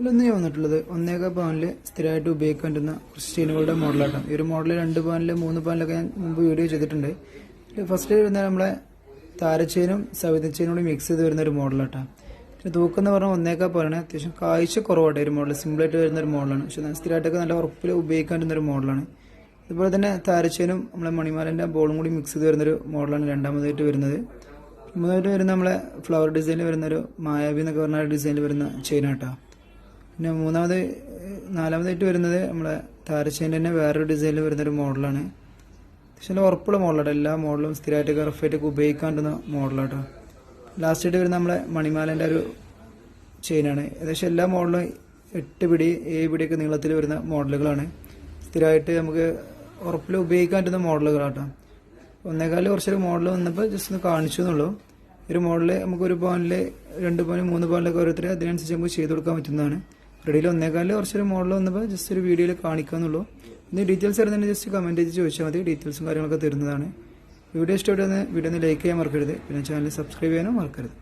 ഇതിലൊന്ന് ഞാൻ വന്നിട്ടുള്ളത് ഒന്നേക പവനിൽ സ്ഥിരമായിട്ട് ഉപയോഗിക്കാൻ പറ്റുന്ന ക്രിസ്റ്റീനുകളുടെ മോഡലാട്ടം. ഈ ഒരു മോഡൽ രണ്ട് പവനിൽ മൂന്ന് പവനിലൊക്കെ ഞാൻ മുമ്പ് വീഡിയോ ചെയ്തിട്ടുണ്ട്. ഫസ്റ്റ് വരുന്ന നമ്മളെ താരച്ചേനും സവിത കൂടി മിക്സ് ചെയ്ത് വരുന്ന ഒരു മോഡലാട്ടാ. പിന്നെ തൂക്കം എന്ന് പറഞ്ഞാൽ ഒന്നേക്കാ പവനാണ്. അത്യാവശ്യം കാഴ്ച കുറവായിട്ട് ഒരു മോഡൽ സിമ്പിളായിട്ട് വരുന്ന ഒരു മോഡലാണ്. പക്ഷെ സ്ഥിരമായിട്ടൊക്കെ നല്ല ഉറപ്പിൽ ഉപയോഗിക്കാൻ പറ്റുന്ന ഒരു മോഡലാണ്. അതുപോലെ തന്നെ താരച്ചേനും നമ്മളെ മണിമാലന്റെ ബോളും കൂടി മിക്സ് ചെയ്ത് വരുന്നൊരു മോഡലാണ് രണ്ടാമതായിട്ട് വരുന്നത്. മൂന്നാമതായിട്ട് വരുന്ന നമ്മളെ ഫ്ലവർ ഡിസൈനിൽ വരുന്ന ഒരു മായാവി എന്നൊക്കെ പറഞ്ഞ ഡിസൈനിൽ വരുന്ന ചെയിനാട്ടോ. പിന്നെ മൂന്നാമത് നാലാമതായിട്ട് വരുന്നത് നമ്മുടെ താരശേന്റെ തന്നെ വേറൊരു ഡിസൈനിൽ വരുന്നൊരു മോഡലാണ് പക്ഷേ നല്ല ഉറപ്പുള്ള മോഡലാണ് എല്ലാ മോഡലും സ്ഥിരമായിട്ട് കറഫായിട്ടൊക്കെ ഉപയോഗിക്കാൻ പറ്റുന്ന മോഡലാട്ടോ ലാസ്റ്റായിട്ട് വരുന്ന നമ്മളെ മണിമാലന്റെ ഒരു ചെയിനാണ് ഏകദേശം എല്ലാ മോഡലും എട്ട് പിടി ഏഴ് പിടിയൊക്കെ നീളത്തിൽ വരുന്ന മോഡലുകളാണ് സ്ഥിരമായിട്ട് നമുക്ക് ഉറപ്പിൽ ഉപയോഗിക്കാൻ പറ്റുന്ന മോഡലുകളാട്ടോ ഒന്നേകാലിൽ കുറച്ചൊരു മോഡൽ വന്നപ്പോൾ ജസ്റ്റ് ഒന്ന് കാണിച്ചു എന്നുള്ളൂ. ഒരു മോഡൽ നമുക്ക് ഒരു പോയിന്റിൽ രണ്ട് പോയിന്റ് മൂന്ന് പോയിന്റിലൊക്കെ ഓരോരുത്തരെ അതിനനുസരിച്ച് നമുക്ക് ചെയ്ത് കൊടുക്കാൻ പറ്റുന്നതാണ്. റെഡിയിൽ ഒന്നേക്കാളിൽ കുറച്ചൊരു മോഡൽ വന്നപ്പോൾ ജസ്റ്റ് ഒരു വീഡിയോയിൽ കാണിക്കാന്നുള്ളൂ ഇനി ഡീറ്റെയിൽസ് അറിയുന്നതിന് ജസ്റ്റ് കമന്റ് ചെയ്ത് ചോദിച്ചാൽ മതി. ഡീറ്റെയിൽസും കാര്യങ്ങളൊക്കെ തരുന്നതാണ്. വീഡിയോ ഇഷ്ടപ്പെട്ടെന്ന് വീഡിയോ ഒന്ന് ലൈക്ക് ചെയ്യാൻ മറക്കരുത്. പിന്നെ ചാനൽ സബ്സ്ക്രൈബ് ചെയ്യാനും മറക്കരുത്.